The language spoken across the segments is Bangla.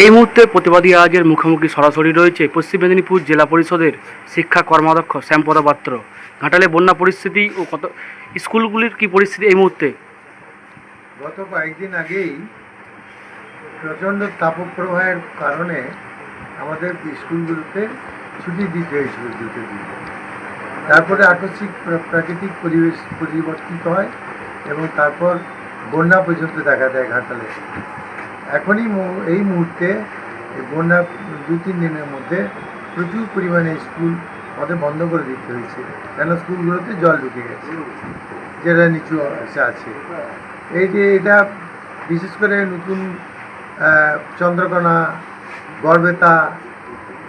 এই মুহূর্তে প্রতিবাদী আজের মুখোমুখি সরাসরি রয়েছে পশ্চিম মেদিনীপুর জেলা পরিষদের শিক্ষা কর্মাধ্যক্ষ শ্যামপদ পাত্র। ঘাটালে বন্যা পরিস্থিতি ও কত স্কুলগুলির কি পরিস্থিতি এই মুহূর্তে? গত কয়েকদিন আগেই প্রচণ্ড তাপপ্রবাহের কারণে আমাদের স্কুলগুলোতে ছুটি দিতে হয়েছিল দুটো দিন। তারপরে আকস্মিক প্রাকৃতিক পরিবেশ পরিবর্তিত হয় এবং তারপর বন্যা পর্যন্ত দেখা দেয় ঘাটালে। এখনই এই মুহূর্তে বন্যা দু তিন দিনের মধ্যে প্রচুর পরিমাণে স্কুল আমাদের বন্ধ করে দিতে হয়েছে। কেন স্কুলগুলোতে জল ঢুকে গেছে। যেটা নিচু আছে। এই যে এটা বিশেষ করে নতুন চন্দ্রকোনা গড়বেতা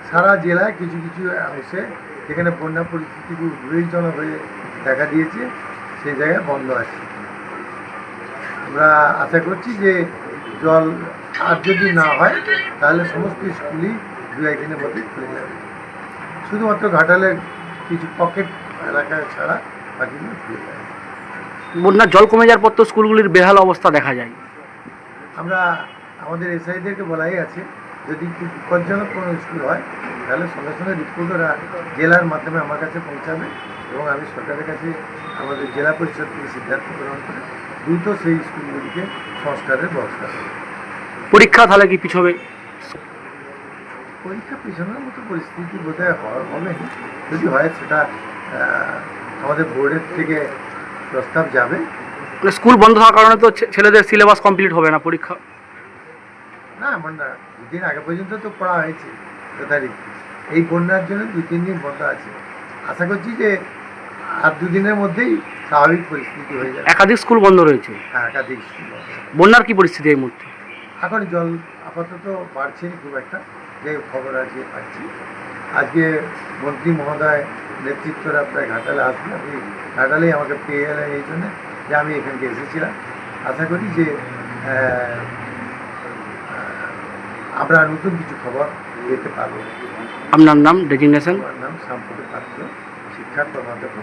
সারা জেলায় কিছু কিছু অংশে যেখানে বন্যা পরিস্থিতি খুব উদ্বেগজনক হয়ে দেখা দিয়েছে, সেই জায়গায় বন্ধ আছে। আমরা আশা করছি যে জল আর যদি না হয় তাহলে সমস্ত স্কুলই দু একদিনের মধ্যে খুলে যাবে। শুধুমাত্র ঘাটালের কিছু পকেট এলাকা ছাড়া বাকিগুলো খুলে যাবে বন্যার জল কমে যাওয়ার পর তো স্কুলগুলির বেহাল অবস্থা দেখা যায়। আমরা আমাদের এসআইদেরকে বলাই আছে যদি বিপজ্জনক কোনো স্কুল হয় তাহলে সঙ্গে সঙ্গে রিপোর্ট ওরা জেলার মাধ্যমে আমার কাছে পৌঁছাবে এবং আমি সরকারের কাছে আমাদের জেলা পরিষদ থেকে সিদ্ধান্ত গ্রহণ করে দ্রুত সেই স্কুলগুলিকে সংস্কারের ব্যবস্থা পরীক্ষা তাহলে কি পিছবে? পরীক্ষা পিছনের মতো পরিস্থিতি বোধহয় হবে যদি হয় সেটা আমাদের বোর্ডের থেকে প্রস্তাব যাবে। মানে স্কুল বন্ধ হওয়ার কারণে তো ছেলেদের সিলেবাস কমপ্লিট হবে না পরীক্ষা? না এমন না দুদিন আগে পর্যন্ত তো পড়া হয়েছে যথারীতি। এই বন্যার জন্য দু তিন দিন বন্ধ আছে। আশা করছি যে আর দুদিনের মধ্যেই স্বাভাবিক পরিস্থিতি হয়ে যাবে। একাধিক স্কুল বন্ধ রয়েছে? হ্যাঁ, একাধিক স্কুল বন্যার কি পরিস্থিতি এই মুহূর্তে? এখন জল আপাতত বাড়ছে খুব একটা। যে খবর আজকে পাচ্ছি। আজকে মন্ত্রী মহোদয় নেতৃত্বরা প্রায় ঘাটালে আসবে। আমি ঘাটালেই আমাকে পেয়ে এলেন এই জন্য যে আমি এখানকে এসেছিলাম। আশা করি যে আমরা নতুন কিছু খবর পেতে পারব। আপনার নাম ডেজিগনেশন আমার নাম সাম্প্রতিক পাত্র শিক্ষা কর্মাধ্যক্ষ পশ্চিম মেদিনীপুর জেলা পরিষদ